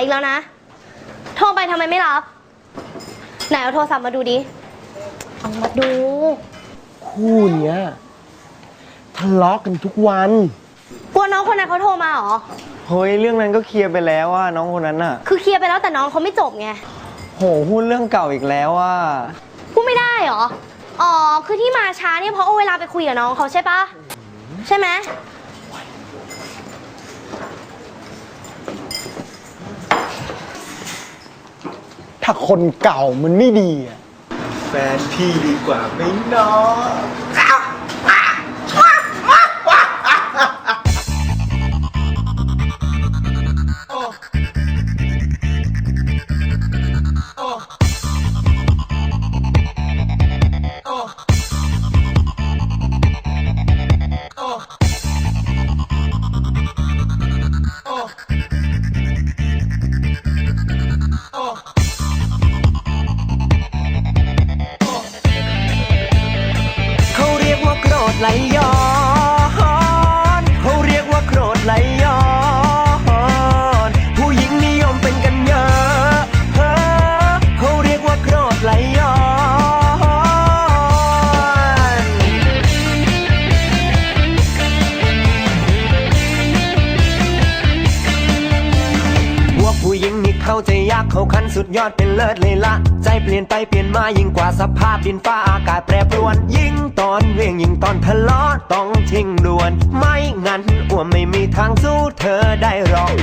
อีกแล้วนะ โทรไปทำไมไม่รับ ไหนเอาโทรศัพท์มาดูดิเอามาดู คู่เนี้ยทะเลาะกันทุกวัน กลัวน้องคนนั้นเขาโทรมาเหรอ เฮ้ยเรื่องนั้นก็เคลียร์ไปแล้วว่าน้องคนนั้นน่ะ คือเคลียร์ไปแล้วแต่น้องเขาไม่จบไง โหหุ้นเรื่องเก่าอีกแล้วว่า พูดไม่ได้เหรอ อ๋อ คือที่มาช้าเนี่ยเพราะเอาเวลาไปคุยกับน้องเขาใช่ปะ ใช่ไหม ถ้าคนเก่ามันไม่ดีอะ แฟนพี่ดีกว่าไหมเนาะ ไหลย้ เขาขาคันสุดยอดเป็นเลิศเลยละใจเปลี่ยนไปเปลี่ยนมายิ่งกว่าสภาพดินฟ้าอากาศแปรปรวน ยิ่งตอนเวียงยิ่งตอนทะเลาะต้องทิ้งด่วน ไม่งั้นอ้วมไม่มีทางสู้เธอได้หรอก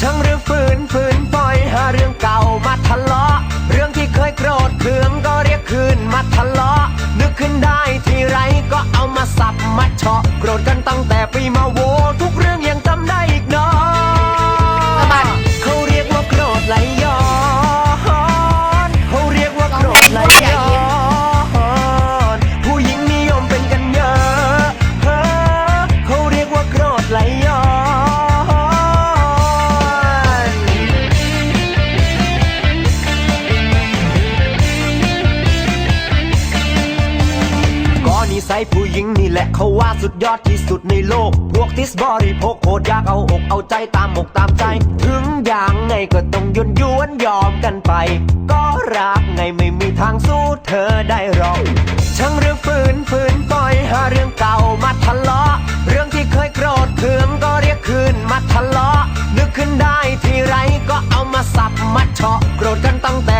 ช่างเรื่องฝืนฝืนปล่อยหาเรื่องเก่ามาทะเลาะ เรื่องที่เคยโกรธเคืองก็เรียกคืนมาทะเลาะนึกขึ้นได้ทีไรก็เอามา นิสัยผู้หญิงนี่แหละเขาว่าสุดยอดที่สุดในโลก พวกทิสบริโภคโคตรอยากเอาอกเอาใจตามอกตามใจ ถึงอย่างไงก็ต้องยนยวนยอมกันไป ก็รักไงไม่มีทางสู้เธอได้หรอกช่างเรื่องฝืนฝืนปล่อยหาเรื่องเก่ามาทะเลาะ เรื่องที่เคยโกรธเคืองก็เรียกคืนมาทะเลาะนึกขึ้นได้ทีไรก็เอามาสับมาเฉาะโกรธกันตั้งแต่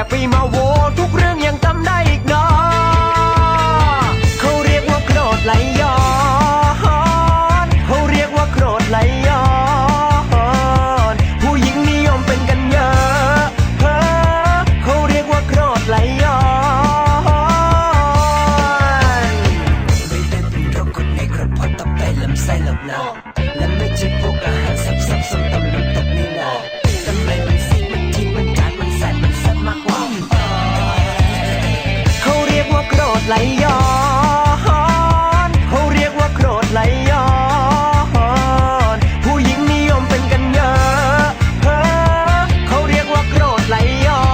ลำไส้หรอกนะและไม่ใช่พวกอาหารซับซับๆส้มตำน้ำตกนี่นะทำไมมันซีดมันทิ้งมันจานมันแสบมันแซ่บมากกว่าเขาเรียกว่าโกรธไหลย้อนเขาเรียกว่าโกรธไหลย้อนผู้หญิงนิยมเป็นกันเยอะเฮ้อเขาเรียกว่าโกรธไหลย้อ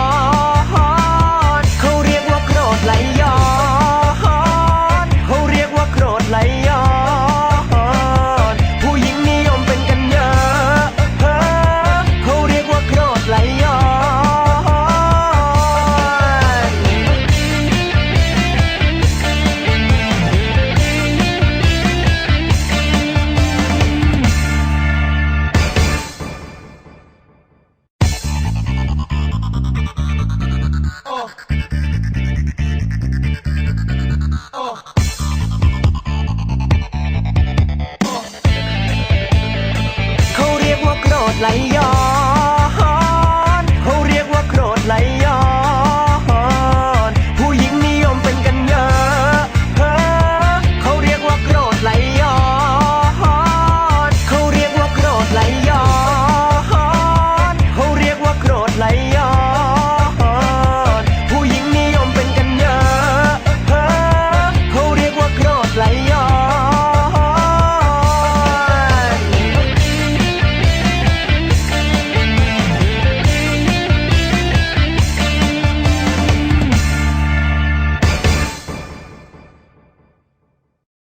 นเขาเรียกว่าโกรธไหลย้อนเขาเรียกว่าโกรธไหล